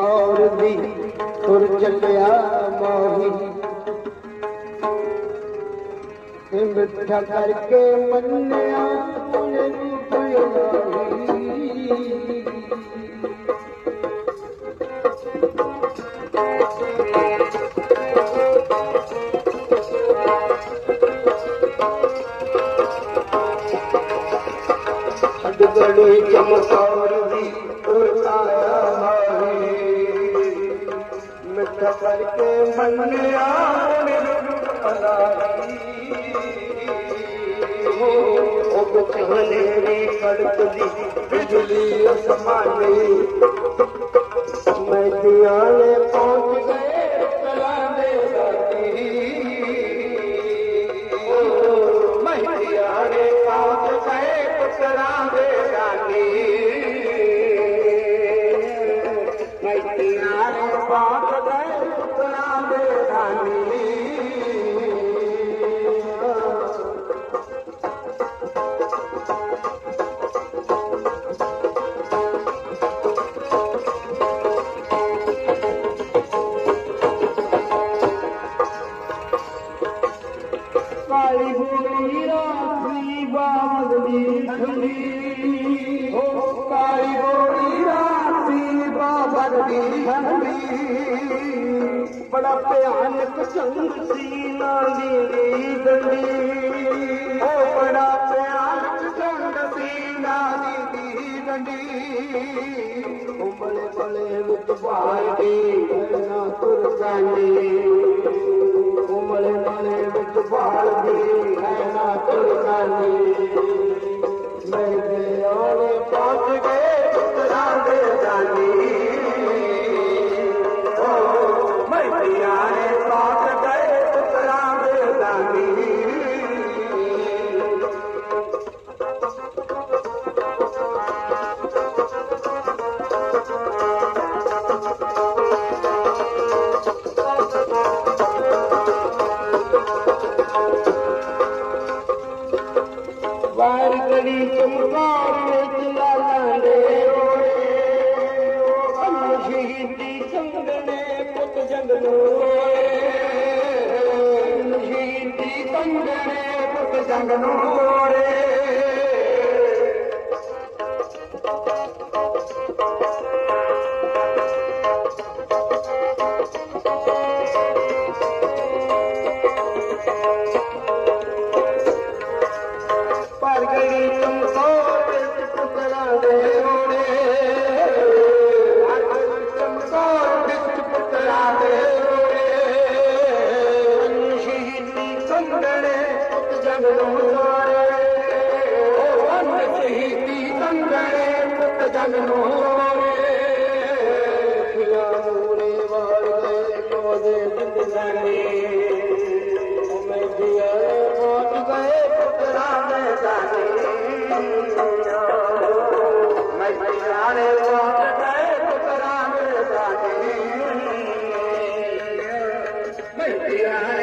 ਔਰ ਦੀ ਤੁਰ ਚੱਲਿਆ ਮੋਹੀ। ਇਹ ਮਿੱਠਾ ਕਰਕੇ ਮੰਨਿਆ ਤੁਨੇ ਨੂੰ ਪਿਆਰੀ منه يا تو ميدن تلالي او او تو ਮੇਰੀ ਕੁੜੀ ਬੜਾ ਭਿਆਨਕ ਚੰਗ ਸੀ ਨਾਂ ਦੀ ਡੰਡੀ ਓ ਬੜਾ ਭਿਆਨਕ ਚੰਗ ਸੀ ਨਾਂ ਦੀ ਡੰਡੀ ਉਮਲੇ ਬਲੇ ਵਿੱਚ ਭਾਲਦੀ ਨਾ ਤੁਰ ਜਾਂਦੀ ਉਮਲੇ ਬਲੇ ਵਿੱਚ ਭਾਲਦੀ ਨਾ ਤੁਰ ਜਾਂਦੀ ਮੈਂ ਦੇ ਆਲੇ ਪਹੁੰਚ ਗਏ। Yeah.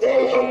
Damn,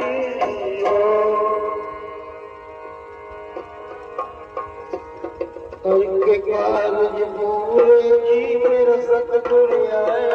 Russia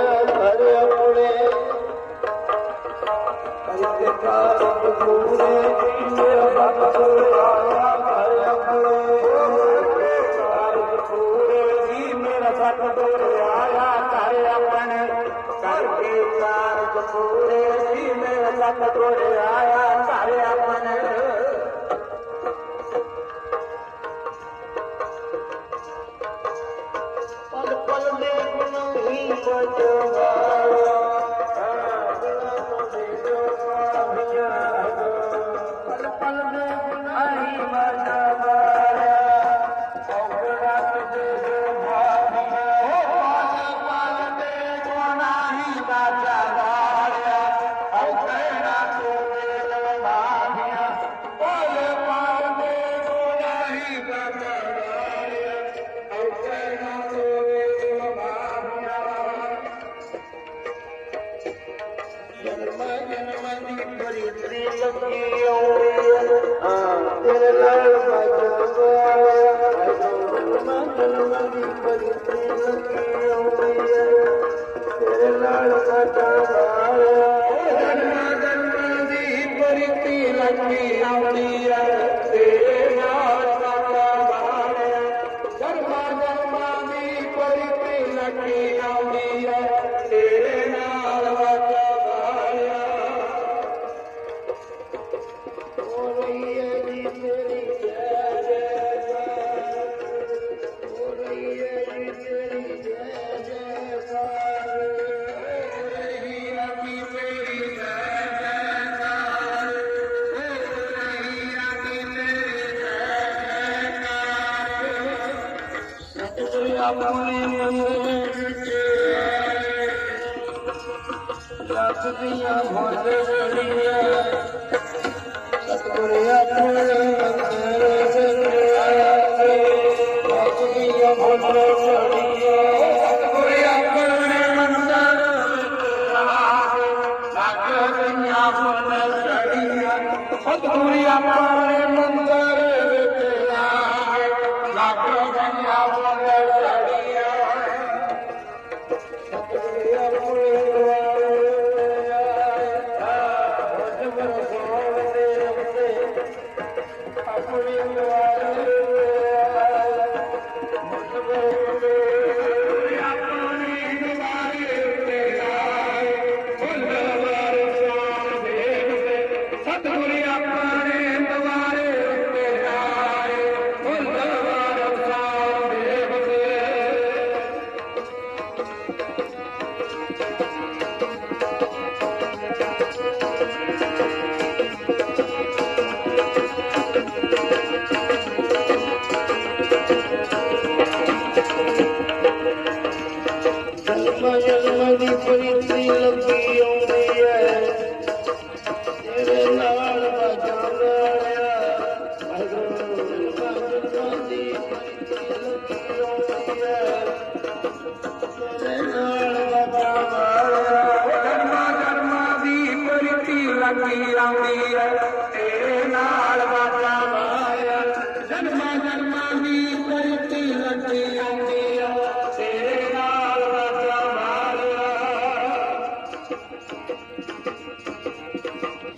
Thank you.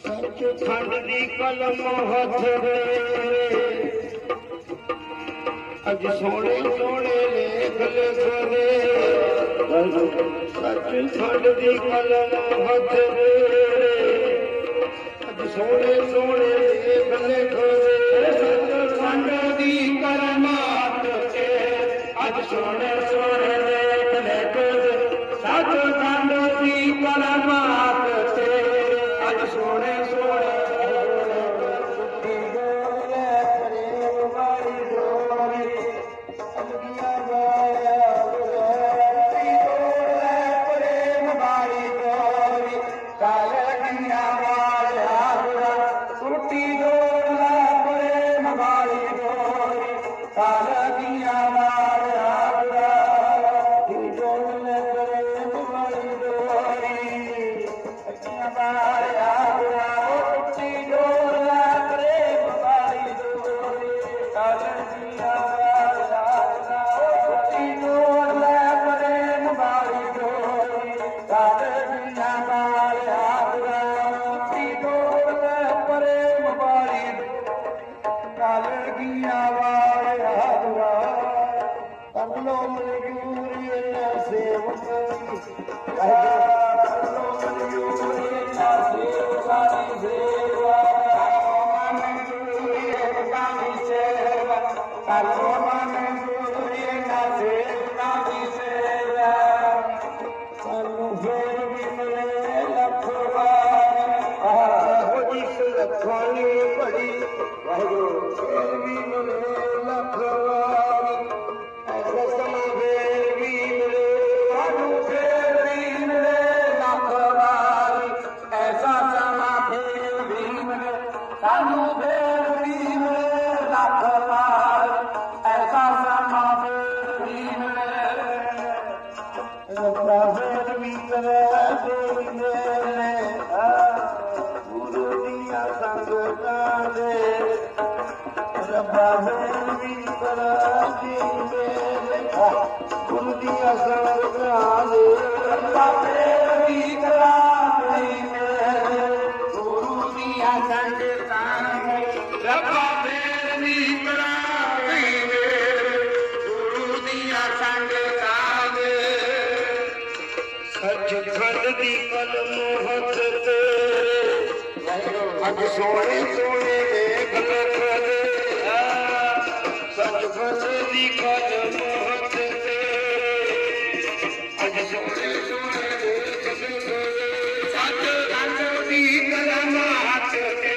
सच थधी जी कलम हुजव ਸੋਹਣੇ सोणे सोणे लेख ਸੱਚ ਖੰਡ ਦੀ ਕਲਮ ਹੱਥ ਦੇ ਸੋਹਣੇ ਸੋਹਣੇ ਦੇ ਬੰਨੇ ਖੋਵੇ ਸਤ ਸੰਗ ਦੀ ਕਰਮਾਤ ਤੇ ਅੱਜ ਸੋਹਣੇ ਸੋਹਣੇ ਦੇ ਜਥਨ ਦੀ ਕਲਮ ਹੱਥ ਤੇਰੇ ਅੱਜ ਸੋਹਣੇ ਸੋਹਣੇ ਦੇਖ ਲਖਦੇ ਸਤਿਗੁਰ ਦੀ। ਕਲਮ ਹੱਥ ਤੇਰੇ ਅੱਜ ਸੋਹਣੇ ਸੋਹਣੇ ਦੇਖ ਲਖਦੇ ਸਤਿਗੁਰ ਦੀ। ਕਲਮ ਹੱਥ ਤੇਰੇ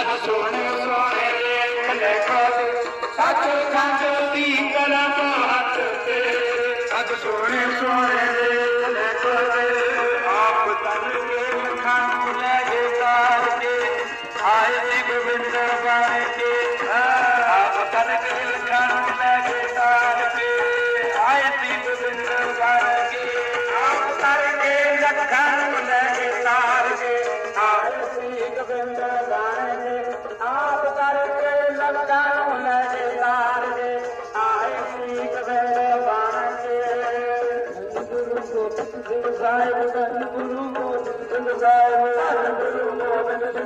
ਅੱਜ ਸੋਹਣੇ ਸੋਹਣੇ ਦੇਖ ਲਖਦੇ ਸਤਿਗੁਰ ਦੀ। ਕਲਮ ਆਏ ਜੀ ਗੋਬਿੰਦ ਦਰਬਾਰ।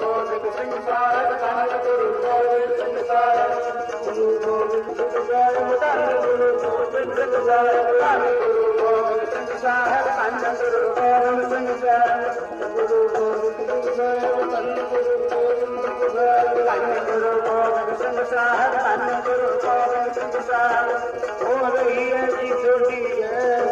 Oh, छोटी है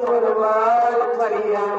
কুরবান মারিয়াম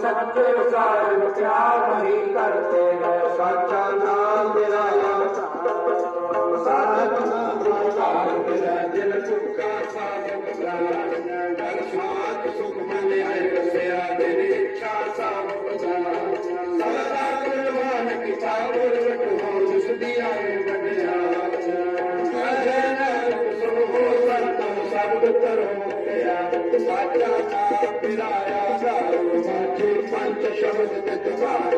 ਸੱਚੇ ਸਾਰ ਵਿਚਾਰ ਨਹੀਂ ਕਰਤੇ ਗਏ। ਸਾਚਾ ਨਾਮ ਤੇਰਾ ਆਸਾ ਸਾਚਾ ਨਾਮ ਸਾਰ ਤੇਰਾ ਦਿਲ ਚੁੱਕਾ ਸਾਜਕ ਸਾਰਾ ਜਨ ਸੁਖ ਮਨ ਆਏ ਕਸਿਆ ਤੇਰੀ ਇੱਛਾ ਸਾਹ ਬਚਾਇਆ God.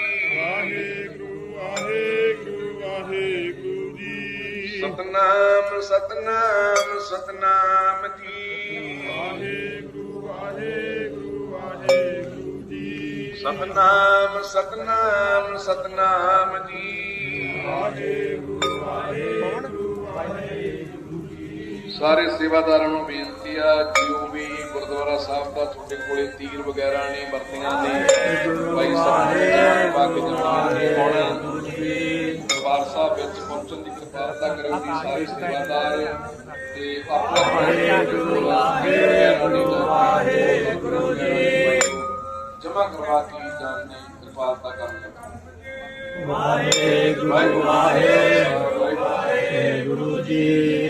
ਵਾਹਿਗੁਰੂ ਵਾਹਿਗੁਰੂ ਵਾਹਿਗੁਰੂ ਜੀ। ਸਤਨਾਮ ਸਤਨਾਮ ਸਤਨਾਮ ਜੀ। ਵਾਹਿਗੁਰੂ ਵਾਹਿਗੁਰੂ ਵਾਹਿਗੁਰੂ ਸਤਨਾਮ ਸਤਨਾਮ ਸਤਨਾਮ ਜੀ। ਵਾਹਿਗੁਰੂ ਵਾਹਿਗੁਰੂ ਵਾਹਿਗੁਰੂ ਸਾਰੇ ਸੇਵਾਦਾਰਾਂ ਨੂੰ ਬੇਨਤੀ ਆ ਜਿਉ ਵੀ ਗੁਰਦੁਆਰਾ ਸਾਹਿਬ ਦਾ ਤੁਹਾਡੇ ਕੋਲੇ ਤੀਰ ਵਗੈਰਾ ਨੇ ਵਰਤੀਆਂ ਨੇ, ਭਾਈ ਸਾਹਿਬ ਨੇ ਪੱਗ ਜਮਾਨ ਨੇ ਹੁਣ ਦਰਬਾਰ ਸਾਹਿਬ ਵਿੱਚ ਪਹੁੰਚਣ ਦੀ ਕਿਰਪਾਲਤਾ ਕਰੋ ਜੀ ਸਾਰੇ ਸੇਵਾਦਾਰ ਤੇ ਆਪਣਾ ਵਾਹਿਗੁਰੂ ਵਾਹਿਗੁਰੂ ਜੀ ਜਮਾ ਕਰਵਾ ਕੇ ਜਾਣ ਦੀ ਕਿਰਪਾਲਤਾ ਕਰਨੀ ਵਾਹਿਗੁਰੂ ਵਾਹਿਗੁਰੂ ਵਾਹਿਗੁਰੂ ਜੀ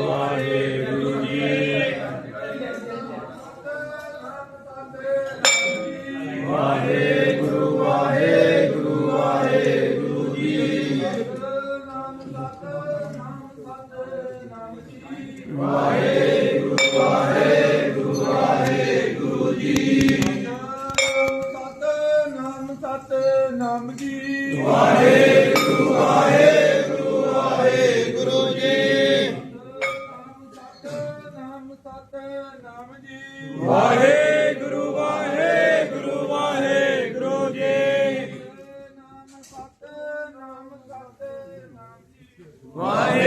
Why